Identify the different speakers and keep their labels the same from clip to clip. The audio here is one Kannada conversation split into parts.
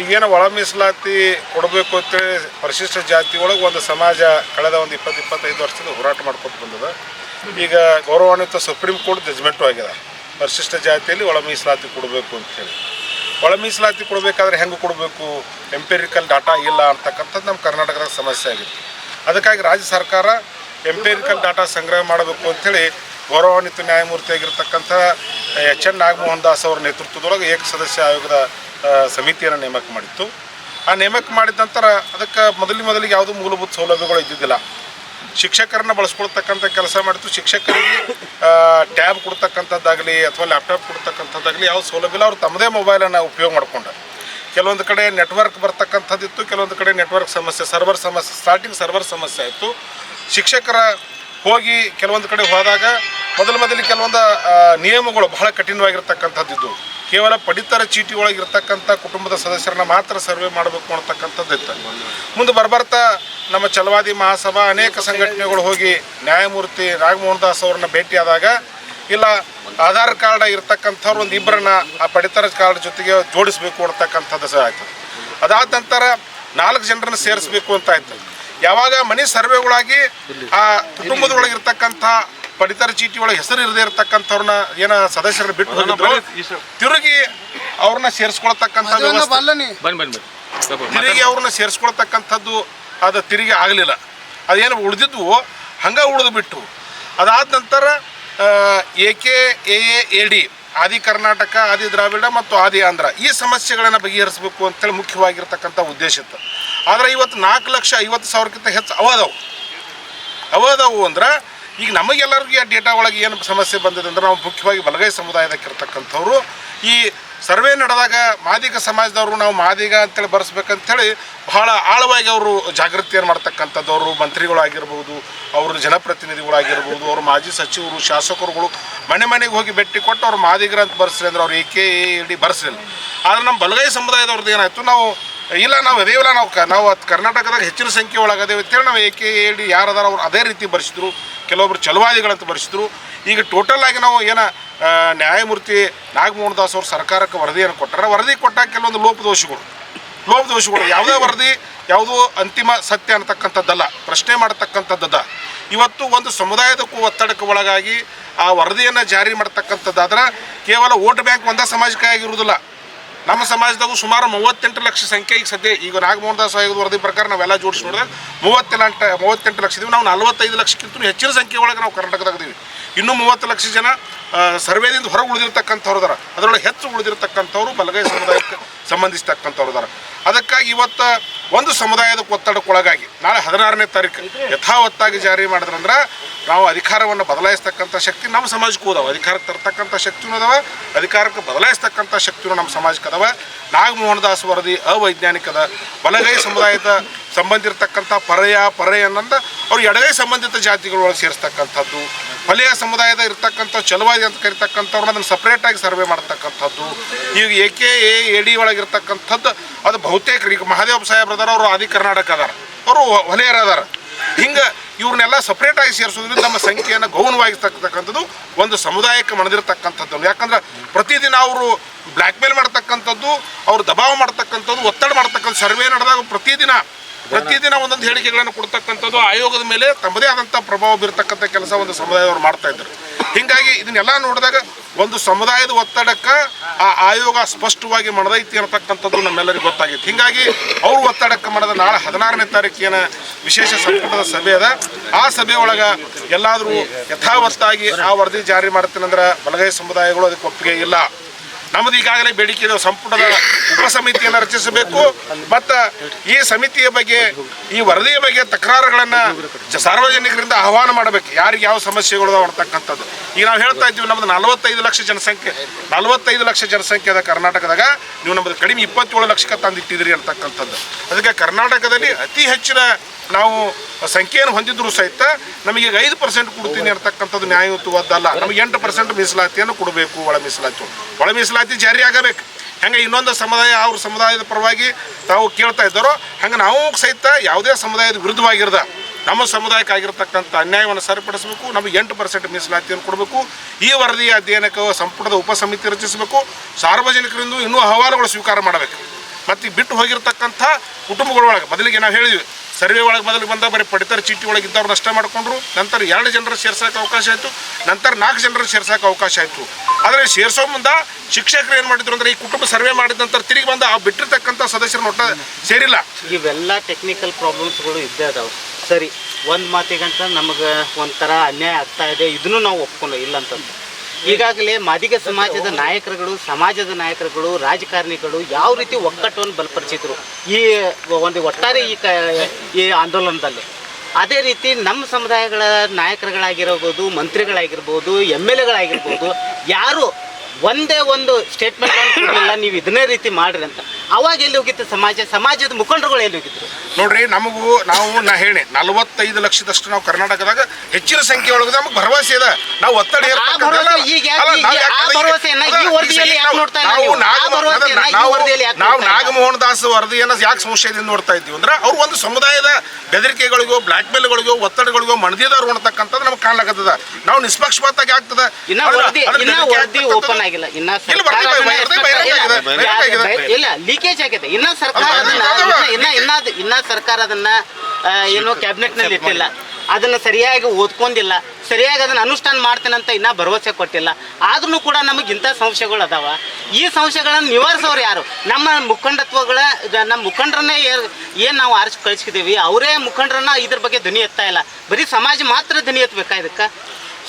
Speaker 1: ಈಗೇನು ಒಳ ಮೀಸಲಾತಿ ಕೊಡಬೇಕು ಅಂತೇಳಿ ಪರಿಶಿಷ್ಟ ಜಾತಿ ಒಳಗೆ ಒಂದು ಸಮಾಜ ಕಳೆದ ಒಂದು ಇಪ್ಪತ್ತು, ಇಪ್ಪತ್ತೈದು ವರ್ಷದಿಂದ ಹೋರಾಟ ಮಾಡ್ಕೊಂಡು ಬಂದದ. ಈಗ ಗೌರವಾನ್ವಿತ ಸುಪ್ರೀಂ ಕೋರ್ಟ್ ಜಜ್ಮೆಂಟು ಆಗಿದೆ. ಪರಿಶಿಷ್ಟ ಜಾತಿಯಲ್ಲಿ ಒಳ ಮೀಸಲಾತಿ ಕೊಡಬೇಕು ಅಂತೇಳಿ. ಒಳ ಮೀಸಲಾತಿ ಕೊಡಬೇಕಾದ್ರೆ ಹೆಂಗೆ ಕೊಡಬೇಕು? ಎಂಪೇರಿಕಲ್ ಡಾಟಾ ಇಲ್ಲ ಅಂತಕ್ಕಂಥದ್ದು ನಮ್ಮ ಕರ್ನಾಟಕದ ಸಮಸ್ಯೆ ಆಗಿತ್ತು. ಅದಕ್ಕಾಗಿ ರಾಜ್ಯ ಸರ್ಕಾರ ಎಂಪೇರಿಕಲ್ ಡಾಟಾ ಸಂಗ್ರಹ ಮಾಡಬೇಕು ಅಂಥೇಳಿ ಗೌರವಾನ್ವಿತ ನ್ಯಾಯಮೂರ್ತಿ ಆಗಿರ್ತಕ್ಕಂಥ ಎಚ್ ಎನ್ ನಾಗಮೋಹನ್ ದಾಸ್ ಅವರ ನೇತೃತ್ವದೊಳಗೆ ಏಕ ಸದಸ್ಯ ಆಯೋಗದ ಸಮಿತಿಯನ್ನು ನೇಮಕ ಮಾಡಿತ್ತು. ಆ ನೇಮಕ ಮಾಡಿದ ನಂತರ ಅದಕ್ಕೆ ಮೊದಲು ಮೊದಲಿಗೆ ಯಾವುದೂ ಮೂಲಭೂತ ಸೌಲಭ್ಯಗಳು ಇದ್ದಿದ್ದಿಲ್ಲ. ಶಿಕ್ಷಕರನ್ನ ಬಳಸ್ಕೊಳ್ತಕ್ಕಂಥ ಕೆಲಸ ಮಾಡಿತು ಶಿಕ್ಷಕರಿಗೆ ಟ್ಯಾಬ್ ಕೊಡ್ತಕ್ಕಂಥದ್ದಾಗಲಿ ಅಥವಾ ಲ್ಯಾಪ್ಟಾಪ್ ಕೊಡ್ತಕ್ಕಂಥದ್ದಾಗಲಿ ಯಾವ ಸೌಲಭ್ಯ ಇಲ್ಲ. ಅವರು ತಮ್ಮದೇ ಮೊಬೈಲನ್ನು ಉಪಯೋಗ ಮಾಡ್ಕೊಂಡು ಕೆಲವೊಂದು ಕಡೆ ನೆಟ್ವರ್ಕ್ ಬರ್ತಕ್ಕಂಥದ್ದಿತ್ತು. ಕೆಲವೊಂದು ಕಡೆ ನೆಟ್ವರ್ಕ್ ಸಮಸ್ಯೆ, ಸರ್ವರ್ ಸಮಸ್ಯೆ ಸ್ಟಾರ್ಟಿಂಗ್ ಸರ್ವರ್ ಸಮಸ್ಯೆ ಆಯಿತು. ಶಿಕ್ಷಕರ ಹೋಗಿ ಕೆಲವೊಂದು ಕಡೆ ಹೋದಾಗ ಮೊದಲು ಮೊದಲಿಗೆ ಕೆಲವೊಂದು ನಿಯಮಗಳು ಬಹಳ ಕಠಿಣವಾಗಿರ್ತಕ್ಕಂಥದ್ದಿದ್ದು. ಕೇವಲ ಪಡಿತರ ಚೀಟಿ ಒಳಗಿರ್ತಕ್ಕಂಥ ಕುಟುಂಬದ ಸದಸ್ಯರನ್ನ ಮಾತ್ರ ಸರ್ವೆ ಮಾಡಬೇಕು ಅನ್ನತಕ್ಕಂಥದ್ದಿತ್ತು ಮುಂದೆ ಬರ್ಬರ್ತಾ ನಮ್ಮ ಛಲವಾದಿ ಮಹಾಸಭಾ ಅನೇಕ ಸಂಘಟನೆಗಳು ಹೋಗಿ ನ್ಯಾಯಮೂರ್ತಿ ರಾಘಮೋಹನ್ ದಾಸ್ ಅವ್ರನ್ನ ಭೇಟಿಯಾದಾಗ ಇಲ್ಲ, ಆಧಾರ್ ಕಾರ್ಡ್ ಇರ್ತಕ್ಕಂಥವ್ರು ಒಂದು ಇಬ್ಬರನ್ನ ಆ ಪಡಿತರ ಕಾರ್ಡ್ ಜೊತೆಗೆ ಜೋಡಿಸ್ಬೇಕು ಅನ್ನತಕ್ಕಂಥದ್ದು ಸಹ ಆಯ್ತು. ಅದಾದ ನಂತರ ನಾಲ್ಕು ಜನರನ್ನ ಸೇರಿಸ್ಬೇಕು ಅಂತ ಆಯ್ತು. ಯಾವಾಗ ಮನೆ ಸರ್ವೆಗಳಾಗಿ ಆ ಕುಟುಂಬದೊಳಗಿರ್ತಕ್ಕಂಥ ಪಡಿತರ ಚೀಟಿ ಒಳಗೆ ಹೆಸರು ಇರದೇ ಇರತಕ್ಕಂಥವ್ರನ್ನ ಏನ ಸದಸ್ಯರನ್ನ ಬಿಟ್ಟು ಹೋಗಿದ್ರು ತಿರುಗಿ ಅವ್ರನ್ನ ಸೇರಿಸ್ಕೊಳ್ತಕ್ಕಂಥ ವ್ಯವಸ್ಥೆ.
Speaker 2: ಬನ್ನಿ ಬನ್ನಿ ಬನ್ನಿ.
Speaker 1: ತಿರುಗಿ ಅವ್ರನ್ನ ಸೇರಿಸ್ಕೊಳ್ತಕ್ಕಂಥದ್ದು ಅದು ತಿರುಗಿ ಆಗಲಿಲ್ಲ. ಅದೇನು ಉಳಿದಿದ್ವು ಹಂಗೆ ಉಳಿದು ಬಿಟ್ಟು. ಅದಾದ ನಂತರ A K A A D ಆದಿ ಕರ್ನಾಟಕ ಆದಿ ದ್ರಾವಿಡ ಮತ್ತು ಆದಿ ಆಂಧ್ರ ಈ ಸಮಸ್ಯೆಗಳನ್ನು ಬಗೆಹರಿಸಬೇಕು ಅಂತೇಳಿ ಮುಖ್ಯವಾಗಿರ್ತಕ್ಕಂಥ ಉದ್ದೇಶ ಇತ್ತು. ಆದರೆ ಇವತ್ತು ನಾಲ್ಕು ಲಕ್ಷ ಐವತ್ತು ಸಾವಿರಕ್ಕಿಂತ ಹೆಚ್ಚು ಅವದವು ಅವದವು ಅಂದ್ರೆ ಈಗ ನಮಗೆಲ್ಲರಿಗೂ ಆ ಡೇಟಾ ಒಳಗೆ ಏನು ಸಮಸ್ಯೆ ಬಂದಿದೆ ಅಂದ್ರೆ ನಾವು ಮುಖ್ಯವಾಗಿ ಬಲಗೈ ಸಮುದಾಯದಕ್ಕೆ ಇರತಕ್ಕಂಥವ್ರು ಈ ಸರ್ವೆ ನಡೆದಾಗ ಮಾದಿಗ ಸಮಾಜದವರು ನಾವು ಮಾದಿಗ ಅಂತೇಳಿ ಬರ್ಸ್ಬೇಕಂತೇಳಿ ಬಹಳ ಆಳವಾಗಿ ಅವರು ಜಾಗೃತಿಯನ್ನು ಮಾಡ್ತಕ್ಕಂಥದ್ದವರು ಮಂತ್ರಿಗಳಾಗಿರ್ಬೋದು, ಅವರು ಜನಪ್ರತಿನಿಧಿಗಳಾಗಿರ್ಬೋದು, ಅವರು ಮಾಜಿ ಸಚಿವರು, ಶಾಸಕರುಗಳು ಮನೆ ಮನೆಗೆ ಹೋಗಿ ಭೇಟಿ ಕೊಟ್ಟು ಅವ್ರು ಮಾದಿಗರ ಅಂತ ಬರ್ಸ್ರಿ ಅಂದ್ರೆ ಅವ್ರು ಏಕೆ ಡಿ ಬರ್ಸ್ರಿಲ್ಲ ಆದರೆ ನಮ್ಮ ಬಲಗೈ ಸಮುದಾಯದವ್ರದ್ದು ಏನಾಯಿತು, ನಾವು ಇಲ್ಲ, ನಾವು ಅದೇವಲ್ಲ, ನಾವು ಕ, ನಾವು ಅದ್ ಕರ್ನಾಟಕದಾಗ ಹೆಚ್ಚಿನ ಸಂಖ್ಯೆ ಒಳಗದೇವೆ ಅಂತೇಳಿ ನಾವು ಎ ಕೆ ಎ ಯಾರು ಅದಾರ ಅವ್ರು ಅದೇ ರೀತಿ ಬರೆಸಿದ್ರು. ಕೆಲವೊಬ್ರು ಚಲುವಾದಿಗಳಂತ ಬರೆಸಿದ್ರು. ಈಗ ಟೋಟಲ್ ಆಗಿ ನಾವು ಏನ ನ್ಯಾಯಮೂರ್ತಿ ನಾಗಮೋಹನ್ ದಾಸ್ ಅವರು ಸರ್ಕಾರಕ್ಕೆ ವರದಿಯನ್ನು ಕೊಟ್ಟಾರೆ. ವರದಿ ಕೊಟ್ಟಾಗ ಕೆಲವೊಂದು ಲೋಪದೋಷಗಳು. ಲೋಪದೋಷಗಳು. ಯಾವುದೇ ವರದಿ, ಯಾವುದೋ ಅಂತಿಮ ಸತ್ಯ ಅನ್ನತಕ್ಕಂಥದ್ದಲ್ಲ, ಪ್ರಶ್ನೆ ಮಾಡತಕ್ಕಂಥದ್ದದ. ಇವತ್ತು ಒಂದು ಸಮುದಾಯದಕ್ಕೂ ಒತ್ತಡಕ್ಕೆ ಒಳಗಾಗಿ ಆ ವರದಿಯನ್ನು ಜಾರಿ ಮಾಡ್ತಕ್ಕಂಥದ್ದಾದ್ರೆ ಕೇವಲ ವೋಟ್ ಬ್ಯಾಂಕ್ ಒಂದೇ ಸಮಾಜಕ್ಕೆ ಆಗಿರುವುದಿಲ್ಲ ನಮ್ಮ ಸಮಾಜದಾಗೂ ಸುಮಾರು ಮೂವತ್ತೆಂಟು ಲಕ್ಷ ಸಂಖ್ಯೆ ಈಗ ಸದ್ಯ ಈಗ ನಾಗಮೋಹನ್ ದಾಸ್ ಆಯೋಗದ ವರದಿ ಪ್ರಕಾರ ನಾವೆಲ್ಲ ಜೋಡಿಸಿ ನೋಡಿದಾಗ ಮೂವತ್ತೆಂಟು ಮೂವತ್ತೆಂಟು ಲಕ್ಷ ಇದೀವಿ. ನಾವು ನಲವತ್ತೈದು ಲಕ್ಷಕ್ಕಿಂತ ಹೆಚ್ಚಿನ ಸಂಖ್ಯೆ ಒಳಗೆ ನಾವು ಕರ್ನಾಟಕದಾಗ ಇದೀವಿ. ಇನ್ನೂ ಮೂವತ್ತು ಲಕ್ಷ ಜನ ಸರ್ವೇದಿಂದ ಹೊರಗೆ ಉಳಿದಿರ್ತಕ್ಕಂಥವ್ರು ಅದಾರ ಅದರೊಳಗೆ ಹೆಚ್ಚು ಉಳಿದಿರ್ತಕ್ಕಂಥವ್ರು ಬಲಗೈ ಸಮುದಾಯಕ್ಕೆ ಸಂಬಂಧಿಸತಕ್ಕಂಥವ್ರು ಅದಾರ ಅದಕ್ಕಾಗಿ ಇವತ್ತು ಒಂದು ಸಮುದಾಯದ ಒತ್ತಡಕ್ಕೊಳಗಾಗಿ ನಾಳೆ ಹದಿನಾರನೇ ತಾರೀಕು ಯಥಾವತ್ತಾಗಿ ಜಾರಿ ಮಾಡಿದ್ರಂದ್ರೆ ನಾವು ಅಧಿಕಾರವನ್ನು ಬದಲಾಯಿಸ್ತಕ್ಕಂಥ ಶಕ್ತಿ ನಮ್ಮ ಸಮಾಜಕ್ಕೂ ಅದಾವ. ಅಧಿಕಾರಕ್ಕೆ ತರ್ತಕ್ಕಂಥ ಶಕ್ತಿನೂ ಅದಾವ, ಅಧಿಕಾರಕ್ಕೆ ಬದಲಾಯಿಸ್ತಕ್ಕಂಥ ಶಕ್ತಿನೂ ನಮ್ಮ ಸಮಾಜಕ್ಕೆ ಅದಾವ. ನಾಗಮೋಹನ್ ದಾಸ್ ವರದಿ ಅವೈಜ್ಞಾನಿಕದ ಬಲಗೈ ಸಮುದಾಯದ ಸಂಬಂಧಿರ್ತಕ್ಕಂಥ ಪರಯ ಪರಯ ಅನ್ನಂದ ಅವ್ರು ಎಡಗೈ ಸಂಬಂಧಿತ ಜಾತಿಗಳೊಳಗೆ ಸೇರಿಸ್ತಕ್ಕಂಥದ್ದು. ಹೊಲೆಯ ಸಮುದಾಯದ ಇರ್ತಕ್ಕಂಥ ಚಲುವಾಗಿ ಅಂತ ಕರಿತಕ್ಕಂಥವ್ರನ್ನ ಅದನ್ನು ಸಪ್ರೇಟಾಗಿ ಸರ್ವೆ ಮಾಡ್ತಕ್ಕಂಥದ್ದು. ಈಗ A K A A D ಒಳಗಿರ್ತಕ್ಕಂಥದ್ದು ಅದು ಬಹುತೇಕ ಈಗ ಮಹಾದೇವ ಸಾಹೇಬ್ರದಾರ ಅವರು ಆದಿ ಕರ್ನಾಟಕ ಅದಾರ. ಅವರು ಹೊಲೆಯರ ಅದಾರ. ಹಿಂಗೆ ಇವ್ರನ್ನೆಲ್ಲ ಸಪ್ರೇಟಾಗಿ ಸೇರಿಸೋದ್ರಿಂದ ನಮ್ಮ ಸಂಖ್ಯೆಯನ್ನು ಗೌನವಾಗಿರ್ತಕ್ಕಂಥದ್ದು ಒಂದು ಸಮುದಾಯಕ್ಕೆ ಮಣದಿರ್ತಕ್ಕಂಥದ್ದು ಯಾಕಂದ್ರೆ ಪ್ರತಿದಿನ ಅವರು ಬ್ಲ್ಯಾಕ್ ಮೇಲ್ ಮಾಡ್ತಕ್ಕಂಥದ್ದು, ಅವ್ರು ದಬಾವ್ ಮಾಡ್ತಕ್ಕಂಥದ್ದು, ಒತ್ತಡ ಮಾಡ್ತಕ್ಕಂಥ ಸರ್ವೆ ನಡೆದಾಗ ಪ್ರತಿದಿನ ಪ್ರತಿದಿನ ಒಂದೊಂದು ಹೇಳಿಕೆಗಳನ್ನು ಕೊಡ್ತಕ್ಕಂಥದ್ದು ಆಯೋಗದ ಮೇಲೆ ತಮ್ಮದೇ ಆದಂಥ ಪ್ರಭಾವ ಬೀರ್ತಕ್ಕಂಥ ಕೆಲಸ ಒಂದು ಸಮುದಾಯದವರು ಮಾಡ್ತಾ ಇದ್ದರು. ಹೀಗಾಗಿ ಇದನ್ನೆಲ್ಲ ನೋಡಿದಾಗ ಒಂದು ಸಮುದಾಯದ ಒತ್ತಡಕ್ಕೆ ಆ ಆಯೋಗ ಸ್ಪಷ್ಟವಾಗಿ ಮಾಡದೈತಿ ಅನ್ನತಕ್ಕಂಥದ್ದು ನಮ್ಮೆಲ್ಲರಿಗೂ ಗೊತ್ತಾಗಿತ್ತು ಹೀಗಾಗಿ ಅವ್ರ ಒತ್ತಡಕ್ಕೆ ಮಾಡಿದ ನಾಳೆ ಹದಿನಾರನೇ ತಾರೀಕಿನ ವಿಶೇಷ ಸಂಪುಟದ ಸಭೆ ಅದ. ಆ ಸಭೆ ಒಳಗೆ ಎಲ್ಲಾದರೂ ಯಥಾವತ್ತಾಗಿ ಆ ವರದಿ ಜಾರಿ ಮಾಡ್ತೀನಂದ್ರೆ ಬಲಗೈ ಸಮುದಾಯಗಳು ಅದಕ್ಕೆ ಒಪ್ಪಿಗೆ ಇಲ್ಲ. ನಮ್ಮದು ಈಗಾಗಲೇ ಬೇಡಿಕೆ ಇದೆ ಸಂಪುಟದ ಉಪಸಮಿತಿಯನ್ನು ರಚಿಸಬೇಕು. ಮತ್ತು ಈ ಸಮಿತಿಯ ಬಗ್ಗೆ, ಈ ವರದಿಯ ಬಗ್ಗೆ ತಕರಾರುಗಳನ್ನು ಸಾರ್ವಜನಿಕರಿಂದ ಆಹ್ವಾನ ಮಾಡಬೇಕು. ಯಾರಿಗೆ ಯಾವ ಸಮಸ್ಯೆಗಳು ಅಂತಕ್ಕಂಥದ್ದು. ಈಗ ನಾವು ಹೇಳ್ತಾ ಇದ್ದೀವಿ ನಮ್ದು ನಲವತ್ತೈದು ಲಕ್ಷ ಜನಸಂಖ್ಯೆ. ನಲವತ್ತೈದು ಲಕ್ಷ ಜನಸಂಖ್ಯೆ ಅದ ಕರ್ನಾಟಕದಾಗ ನೀವು ನಮ್ದು ಕಡಿಮೆ ಇಪ್ಪತ್ತೇಳು ಲಕ್ಷಕ್ಕೆ ತಂದಿಟ್ಟಿದ್ರಿ ಅಂತಕ್ಕಂಥದ್ದು. ಅದಕ್ಕೆ ಕರ್ನಾಟಕದಲ್ಲಿ ಅತಿ ಹೆಚ್ಚಿನ ನಾವು ಸಂಖ್ಯೆಯನ್ನು ಹೊಂದಿದ್ರು ಸಹಿತ ನಮಗೆ ಐದು ಪರ್ಸೆಂಟ್ ಕೊಡ್ತೀನಿ ಅಂತಕ್ಕಂಥದ್ದು ನ್ಯಾಯಯುತವಾದ್ದಲ್ಲ. ನಮಗೆ ಎಂಟು ಪರ್ಸೆಂಟ್ ಮೀಸಲಾತಿಯನ್ನು ಕೊಡಬೇಕು ಒಳ ಮೀಸಲಾತಿ. ಒಳ ಮೀಸಲಾತಿ ಜಾರಿ ಆಗಬೇಕು. ಹಂಗೆ ಇನ್ನೊಂದು ಸಮುದಾಯ ಅವ್ರ ಸಮುದಾಯದ ಪರವಾಗಿ ತಾವು ಕೇಳ್ತಾ ಇದ್ದಾರೋ, ಹಂಗೆ ನಾವು ಸಹಿತ ಯಾವುದೇ ಸಮುದಾಯದ ವಿರುದ್ಧವಾಗಿರದ ನಮ್ಮ ಸಮುದಾಯಕ್ಕೆ ಆಗಿರ್ತಕ್ಕಂಥ ಅನ್ಯಾಯವನ್ನು ಸರಿಪಡಿಸಬೇಕು, ನಮಗೆ ಎಂಟು ಪರ್ಸೆಂಟ್ ಮೀಸಲಾತಿಯನ್ನು ಕೊಡಬೇಕು, ಈ ವರದಿಯ ಅಧ್ಯಯನಕ್ಕೆ ಸಂಪುಟದ ಉಪಸಮಿತಿ ರಚಿಸಬೇಕು, ಸಾರ್ವಜನಿಕರಿಂದ ಇನ್ನೂ ಅಹವಾಲುಗಳು ಸ್ವೀಕಾರ ಮಾಡಬೇಕು. ಮತ್ತು ಬಿಟ್ಟು ಹೋಗಿರ್ತಕ್ಕಂಥ ಕುಟುಂಬಗಳೊಳಗೆ ಮೊದಲಿಗೆ ನಾವು ಹೇಳಿದ್ವಿ, ಸರ್ವೆ ಒಳಗೆ ಮೊದಲಿಗೆ ಬಂದ, ಬರೀ ಪಡಿತರ ಚೀಟಿ ಒಳಗೆ ಇದ್ದವ್ರು ನಷ್ಟ ಮಾಡ್ಕೊಂಡ್ರು, ನಂತರ ಎರಡು ಜನರ ಸೇರ್ಸೋಕೆ ಅವಕಾಶ ಆಯಿತು, ನಂತರ ನಾಲ್ಕು ಜನರ ಸೇರ್ಸೋಕೆ ಅವಕಾಶ ಆಯಿತು. ಆದರೆ ಸೇರಿಸೋ ಮುಂದೆ ಶಿಕ್ಷಕರು ಏನು ಮಾಡಿದ್ರು ಅಂದರೆ ಈ ಕುಟುಂಬ ಸರ್ವೆ ಮಾಡಿದ ನಂತರ ತಿರುಗಿ ಬಂದ ಆ ಬಿಟ್ಟಿರ್ತಕ್ಕಂಥ ಸದಸ್ಯರು ಒಟ್ಟ ಸೇರಿಲ್ಲ.
Speaker 3: ಇವೆಲ್ಲ ಟೆಕ್ನಿಕಲ್ ಪ್ರಾಬ್ಲಮ್ಸ್ಗಳು ಇದ್ದೇ ಅದಾವೆ. ಸರಿ, ಒಂದು ಮಾತಿಗಂತ ನಮಗೆ ಒಂಥರ ಅನ್ಯಾಯ ಆಗ್ತಾ ಇದೆ, ಇದನ್ನು ನಾವು ಒಪ್ಕೊಂಡು ಇಲ್ಲ ಅಂತಂದು ಈಗಾಗಲೇ ಮಾದಿಗ ಸಮಾಜದ ನಾಯಕರುಗಳು ಸಮಾಜದ ನಾಯಕರುಗಳು, ರಾಜಕಾರಣಿಗಳು ಯಾವ ರೀತಿ ಒಕ್ಕಟ್ಟವನ್ನು ಬಲಪಡಿಸಿದ್ರು ಈ ಒಂದು ಒಟ್ಟಾರೆ ಈ ಈ ಆಂದೋಲನದಲ್ಲಿ. ಅದೇ ರೀತಿ ನಮ್ಮ ಸಮುದಾಯಗಳ ನಾಯಕರುಗಳಾಗಿರ್ಬೋದು, ಮಂತ್ರಿಗಳಾಗಿರ್ಬೋದು, ಎಂ ಎಲ್ ಎಗಳಾಗಿರ್ಬೋದು, ಯಾರು ಒಂದೇ ಒಂದು ಸ್ಟೇಟ್ಮೆಂಟ್ ಕೊಡಲಿಲ್ಲ, ನೀವು ಇದನ್ನೇ ರೀತಿ ಮಾಡ್ರಿ ಅಂತ. ಅವಾಗ ಎಲ್ಲಿ ಹೋಗಿತ್ತು ಸಮಾಜ? ಸಮಾಜದ ಮುಖಂಡರುಗಳು ಎಲ್ಲಿ ಹೋಗಿದ್ರು?
Speaker 1: ನೋಡ್ರಿ ನಮಗೂ ನಾವು ನಾ ಹೇಳಿ ನಲವತ್ತೈದು ಲಕ್ಷದಷ್ಟು ನಾವು ಕರ್ನಾಟಕದಾಗ ಹೆಚ್ಚಿನ ಸಂಖ್ಯೆ ಒಳಗೆ ನಮಗೆ ಭರವಸೆ ಇದೆ. ನಾವು ಒತ್ತಡ ನಾವು ನಾಗಮೋಹನ್ ದಾಸ್ ವರದಿಯನ್ನು ಯಾಕೆ ಸಂಶಯದಿಂದ ನೋಡ್ತಾ ಇದ್ದೀವಿ ಅಂದ್ರೆ ಅವ್ರು ಒಂದು ಸಮುದಾಯದ ಬೆದರಿಕೆಗಳಿಗೋ ಬ್ಲಾಕ್ ಮೇಲ್ಗಳಿಗೋ ಒತ್ತಡಗಳಿಗೋ ಮಣದಿದವ್ರು ಅನ್ನತಕ್ಕಂಥದ್ದು ನಮ್ಗೆ ಕಾಣ್ಲಾಕತ್ತದ. ನಾವು ನಿಷ್ಪಕ್ಷಪಾತಾಗಿ ಆಗ್ತದ?
Speaker 3: ಓಪನ್ ಆಗಿಲ್ಲ.
Speaker 1: ಇಲ್ಲ,
Speaker 3: ಲೀಕೇಜ್ ಆಗಿದೆ. ಇನ್ನ ಸರ್ಕಾರ
Speaker 1: ಅದು
Speaker 3: ಅದನ್ನ
Speaker 1: ಅದು
Speaker 3: ಇನ್ನ- ಇನ್ನ ಇನ್ನ ಸರ್ಕಾರ ಅದನ್ನ ಏನು ಕ್ಯಾಬಿನೆಟ್ನಲ್ಲಿ ಇಟ್ಟಿಲ್ಲ. ಅದನ್ನ ಸರಿಯಾಗಿ ಓದ್ಕೊಂಡಿಲ್ಲ. ಸರಿಯಾಗಿ ಅದನ್ನ ಅನುಷ್ಠಾನ ಮಾಡ್ತೇನಂತ ಇನ್ನ ಭರವಸೆ ಕೊಟ್ಟಿಲ್ಲ. ಆದ್ರೂ ಕೂಡ ನಮಗೆ ಇಂಥ ಸಂಶಯಗಳು ಅದಾವ. ಈ ಸಂಶಯಗಳನ್ನು ನಿವಾರಿಸೋರು ಯಾರು? ನಮ್ಮ ಮುಖಂಡತ್ವಗಳ ನಮ್ಮ ಮುಖಂಡರನ್ನೇ ಏನು ನಾವು ಆರಿಸಿ ಕಳಿಸಿದ್ದೀವಿ ಅವರೇ ಮುಖಂಡರನ್ನ ಇದ್ರ ಬಗ್ಗೆ ಧ್ವನಿ ಎತ್ತಾ ಇಲ್ಲ. ಬರೀ ಸಮಾಜ ಮಾತ್ರ ಧ್ವನಿ ಎತ್ತಬೇಕಾ ಇದಕ್ಕೆ?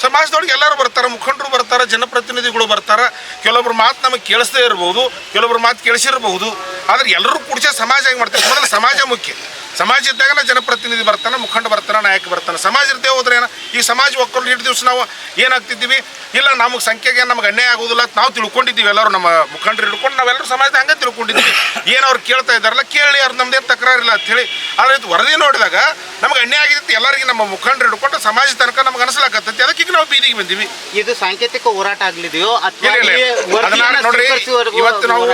Speaker 1: ಸಮಾಜದೊಳಗೆ ಎಲ್ಲರೂ ಬರ್ತಾರೆ, ಮುಖಂಡರು ಬರ್ತಾರೆ, ಜನಪ್ರತಿನಿಧಿಗಳು ಬರ್ತಾರೆ. ಕೆಲವೊಬ್ರು ಮಾತು ನಮಗೆ ಕೇಳಿಸದೇ ಇರಬಹುದು ಕೆಲವೊಬ್ರು ಮಾತು ಕೇಳಿಸಿರಬಹುದು. ಆದ್ರೆ ಎಲ್ಲರೂ ಕೂಡಿಸೇ ಸಮಾಜ ಹೆಂಗೆ ಮಾಡ್ತಾರೆ? ಮೊದಲು ಸಮಾಜ ಮುಖ್ಯ. ಸಮಾಜ ಇದ್ದಾಗನ ಜನಪ್ರತಿನಿಧಿ ಬರ್ತಾನೆ ಮುಖಂಡ ಬರ್ತಾನೆ ನಾಯಕ ಬರ್ತಾನೆ. ಸಮಾಜ ಇರ್ತೇವೆ ಹೋದ್ರೆ ಏನ? ಈ ಸಮಾಜ ಒಕ್ಕಲು ಎಷ್ಟು ದಿವಸ ನಾವು ಏನಾಗ್ತಿದ್ದೀವಿ? ಇಲ್ಲ ನಮಗೆ ಸಂಖ್ಯೆಗೆ ನಮಗೆ ಅನ್ಯಾಯ ಆಗೋದಿಲ್ಲ ಅಂತ ನಾವು ತಿಳ್ಕೊಂಡಿದ್ದೀವಿ ಎಲ್ಲರೂ ನಮ್ಮ ಮುಖಂಡರು ಹಿಡ್ಕೊಂಡು ನಾವೆಲ್ಲರೂ ಸಮಾಜದ ಹಂಗೆ ತಿಳ್ಕೊಂಡಿದ್ದೀವಿ. ಏನು ಅವ್ರು ಕೇಳ್ತಾ ಇದ್ದಾರಲ್ಲ ಕೇಳಿ ಅವ್ರು ನಮ್ದೇನು ತಕರಾರಿಲ್ಲ ಅಂತ ಹೇಳಿ. ಆದರೆ ಇದು ವರದಿ ನೋಡಿದಾಗ ನಮಗೆ ಅನ್ಯಾಯ ಆಗಿತ್ತು ಎಲ್ಲರಿಗೆ ನಮ್ಮ ಮುಖಂಡರು ಹಿಡ್ಕೊಂಡು ಸಮಾಜ ತನಕ ನಮ್ಗೆ ಅನಿಸ್ಲಾಕತ್ತೈತಿ. ಅದಕ್ಕೆ ಈಗ ನಾವು ಬೀದಿಗೆ ಬಂದೀವಿ.
Speaker 3: ಇದು ಸಾಂಕೇತಿಕ ಹೋರಾಟ ಆಗ್ಲಿದೆಯೋ?
Speaker 1: ಅದನ್ನ ನೋಡ್ರಿ ಇವತ್ತು ನಾವು?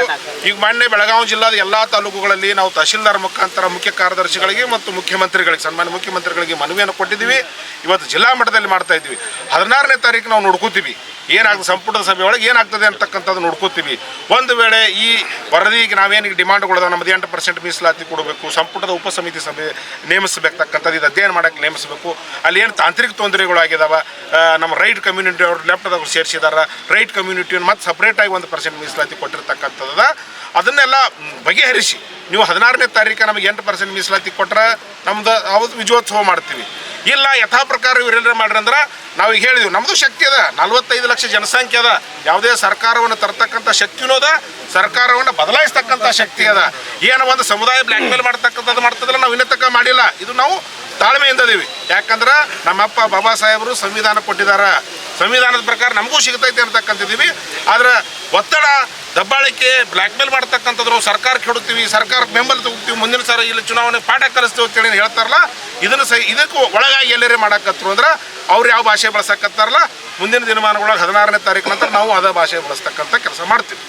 Speaker 1: ಈಗ ಮೊನ್ನೆ ಬೆಳಗಾವಿ ಜಿಲ್ಲಾದ ಎಲ್ಲಾ ತಾಲೂಕುಗಳಲ್ಲಿ ನಾವು ತಹಶೀಲ್ದಾರ್ ಮುಖಾಂತರ ಮುಖ್ಯ ಕಾರ್ಯದರ್ಶಿಗಳಿಗೆ ಮತ್ತು ಮುಖ್ಯಮಂತ್ರಿಗಳಿಗೆ, ಸನ್ಮಾನ್ಯ ಮುಖ್ಯಮಂತ್ರಿಗಳಿಗೆ ಮನವಿಯನ್ನು ಕೊಟ್ಟಿದ್ದೀವಿ. ಇವತ್ತು ಜಿಲ್ಲಾ ಮಟ್ಟದಲ್ಲಿ ಮಾಡ್ತಾ ಇದ್ದೀವಿ. ಹದಿನಾರನೇ ತಾರೀಕು ನಾವು ನೋಡ್ಕೋತೀವಿ. ಏನಾಗ್ತದೆ ಸಂಪುಟದ ಸಭೆ ಒಳಗೆ ಏನಾಗ್ತದೆ ಅಂತಕ್ಕಂಥದ್ದು ನೋಡ್ಕೋತೀವಿ. ಒಂದು ವೇಳೆ ಈ ವರದಿಗೆ ನಾವೇನಿಗೆ ಡಿಮಾಂಡ್ಗಳು ನಮ್ಮದು ಎಂಟು ಪರ್ಸೆಂಟ್ ಮೀಸಲಾತಿ ಕೊಡಬೇಕು, ಸಂಪುಟದ ಉಪಸಮಿತಿ ಸಭೆ ನೇಮಿಸಬೇಕಂಥದ್ದು ಇದು. ಅಧ್ಯಯನ ಮಾಡೋಕ್ಕೆ ನೇಮಿಸಬೇಕು. ಅಲ್ಲಿ ಏನು ತಾಂತ್ರಿಕ ತೊಂದರೆಗಳು ಆಗಿದಾವ ನಮ್ಮ ರೈಟ್ ಕಮ್ಯುನಿಟಿ ಅವ್ರು ಲೆಫ್ಟ್ದಾಗ ಸೇರಿಸಿದಾರ. ರೈಟ್ ಕಮ್ಯುನಿಟಿಯನ್ನು ಮತ್ತೆ ಸಪ್ರೇಟಾಗಿ ಒಂದು ಪರ್ಸೆಂಟ್ ಮೀಸಲಾತಿ ಕೊಟ್ಟಿರ್ತಕ್ಕಂಥದ್ದು ಅದನ್ನೆಲ್ಲ ಬಗೆಹರಿಸಿ ನೀವು ಹದಿನಾರನೇ ತಾರೀಕು ನಮಗೆ ಎಂಟು ಪರ್ಸೆಂಟ್ ಮೀಸಲಾತಿ ಕೊಟ್ರೆ ನಮ್ದು ಅವತ್ತು ವಿಜಯೋತ್ಸವ ಮಾಡ್ತೀವಿ. ಇಲ್ಲ ಯಥಾ ಪ್ರಕಾರ ಇವರೆಲ್ಲರ ಮಾಡ್ರಿ ಅಂದ್ರೆ ನಾವು ಈಗ ಹೇಳಿದ್ವಿ ನಮ್ಮದು ಶಕ್ತಿ ಅದ, ನಲವತ್ತೈದು ಲಕ್ಷ ಜನಸಂಖ್ಯೆ ಅದ. ಯಾವುದೇ ಸರ್ಕಾರವನ್ನು ತರ್ತಕ್ಕಂಥ ಶಕ್ತಿನೂ ಅದ, ಸರ್ಕಾರವನ್ನು ಬದಲಾಯಿಸ್ತಕ್ಕಂಥ ಶಕ್ತಿ ಅದ. ಏನೋ ಒಂದು ಸಮುದಾಯ ಬ್ಲ್ಯಾಕ್ ಮೇಲ್ ಮಾಡ್ತಕ್ಕಂಥದ್ದು ಮಾಡ್ತದಲ್ಲ, ನಾವು ಇನ್ನೂ ತಕ್ಕ ಮಾಡಿಲ್ಲ. ಇದು ನಾವು ತಾಳ್ಮೆಯಿಂದ ಇದೀವಿ. ಯಾಕಂದ್ರೆ ನಮ್ಮಪ್ಪ ಬಾಬಾ ಸಾಹೇಬರು ಸಂವಿಧಾನ ಕೊಟ್ಟಿದ್ದಾರೆ ಸಂವಿಧಾನದ ಪ್ರಕಾರ ನಮಗೂ ಸಿಗ್ತೈತೆ ಅಂತಕ್ಕಂತಿದ್ದೀವಿ ಆದ್ರೆ ಒತ್ತಡ ದಬ್ಬಾಳಿಕೆ ಬ್ಲ್ಯಾಕ್ ಮೇಲ್ ಮಾಡ್ತಕ್ಕಂಥದ್ದು ಸರ್ಕಾರಕ್ಕೆ ಹಿಡುತ್ತೀವಿ ಸರ್ಕಾರಕ್ಕೆ ಬೆಂಬಲ ತಗೋತೀವಿ, ಮುಂದಿನ ಸಾರಿ ಇಲ್ಲಿ ಚುನಾವಣೆ ಪಾಠ ಕಲಿಸ್ತೀವಿ ಅಂತೇಳಿ ಹೇಳ್ತಾರಲ್ಲ, ಇದನ್ನು ಸಹ, ಇದಕ್ಕೂ ಒಳಗಾಗಿ ಎಲ್ಲರೇ ಮಾಡಕತ್ರು ಅಂದ್ರೆ ಅವ್ರು ಯಾವ ಭಾಷೆ ಬಳಸಕತ್ತಾರಲ್ಲ, ಮುಂದಿನ ದಿನಮಾನಗಳ ಹದಿನಾರನೇ ತಾರೀಕು ನಂತರ ನಾವು ಅದೇ ಭಾಷೆ ಬಳಸ್ತಕ್ಕಂಥ ಕೆಲಸ ಮಾಡ್ತೀವಿ.